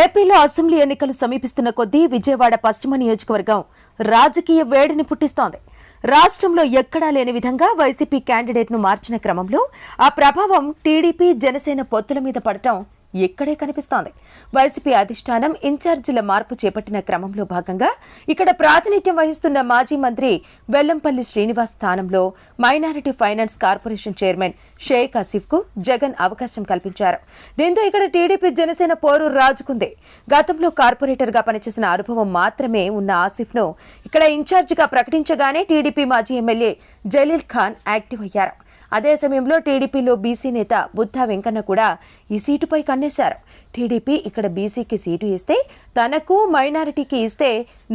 ఏపీలో అసెంబ్లీ ఎన్నికలు సమీపిస్తున్న కొద్దీ విజయవాడ పశ్చిమ నియోజకవర్గం రాజకీయ వేడిని పుట్టిస్తోంది. రాష్ట్రంలో ఎక్కడా లేని విధంగా వైసీపీ క్యాండిడేట్ను మార్చిన క్రమంలో ఆ ప్రభావం టీడీపీ జనసేన పొత్తుల మీద పడటం ఇక్కడే కనిపిస్తోంది. వైసీపీ అధిష్టానం ఇన్ఛార్జీల మార్పు చేపట్టిన క్రమంలో భాగంగా ఇక్కడ ప్రాతినిధ్యం వహిస్తున్న మాజీ మంత్రి వెల్లంపల్లి శ్రీనివాస్ స్థానంలో minority finance corporation chairman Sheikh ఆసిఫ్కు Jagan అవకాశం కల్పించారు. దీంతో ఇక్కడ టీడీపీ జనసేన పోరు రాజుకుంది. గతంలో కార్పొరేటర్గా పనిచేసిన అనుభవం మాత్రమే ఉన్న ఆసిఫ్ను ఇక్కడ ఇన్ఛార్జిగా ప్రకటించగానే టీడీపీ మాజీ ఎమ్మెల్యే జలీల్ ఖాన్ యాక్టివ్ అయ్యారు. అదే సమయంలో టీడీపీలో బీసీ నేత బుద్ధా వెంకన్న కూడా ఈ సీటుపై కన్నేశారు. టీడీపీ ఇక్కడ బీసీకి సీటు ఇస్తే తనకు మైనారిటీకి ఇస్తే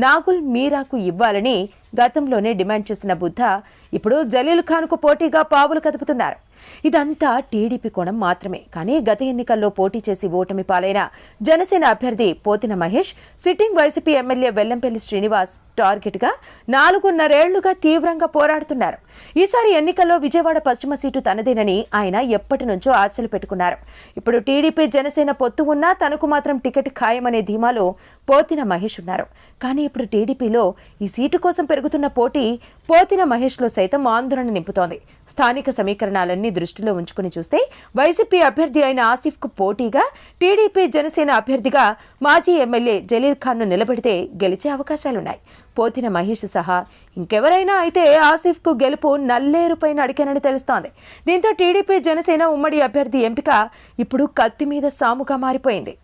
నాగుల్ మీరాకు ఇవ్వాలని గతంలోనే డిమాండ్ చేసిన బుద్ధ ఇప్పుడు జలీల్ ఖాన్కు పోటీగా పావులు కదుపుతున్నారు. ఇదంతా టీడీపీ కోణం మాత్రమే. కానీ గత ఎన్నికల్లో పోటీ చేసి ఓటమి పాలైన జనసేన అభ్యర్థి Pothina Mahesh sitting YCP MLA Vellampalli Srinivas టార్గెట్గా నాలుగున్నరేళ్ళుగా తీవ్రంగా పోరాడుతున్నారు. ఈసారి ఎన్నికల్లో విజయవాడ పశ్చిమ సీటు తనదేనని ఆయన ఎప్పటి నుంచో ఆశలు పెట్టుకున్నారు. ఇప్పుడు టీడీపీ జనసేన పొత్తు ఉన్నా తనకు మాత్రం టికెట్ ఖాయమనే ధీమాలో పోతిన మహేష్ ఉన్నారు. కానీ ఇప్పుడు టీడీపీలో ఈ సీటు కోసం పెరుగుతున్న పోటీ పోతిన మహేష్లో సైతం ఆందోళన నింపుతోంది. స్థానిక సమీకరణాలన్నీ దృష్టిలో ఉంచుకుని చూస్తే వైసీపీ అభ్యర్థి అయిన ఆసిఫ్కు పోటీగా టీడీపీ జనసేన అభ్యర్థిగా మాజీ ఎమ్మెల్యే జలీల్ ఖాన్ను నిలబెడితే గెలిచే అవకాశాలున్నాయి. పోతిన మహేష్ సహా ఇంకెవరైనా అయితే ఆసిఫ్కు గెలుపు నల్లేరుపై నడికేనని తెలుస్తోంది. దీంతో టీడీపీ జనసేన ఉమ్మడి అభ్యర్థి ఎంపిక ఇప్పుడు కత్తి మీద సాముగా మారిపోయింది.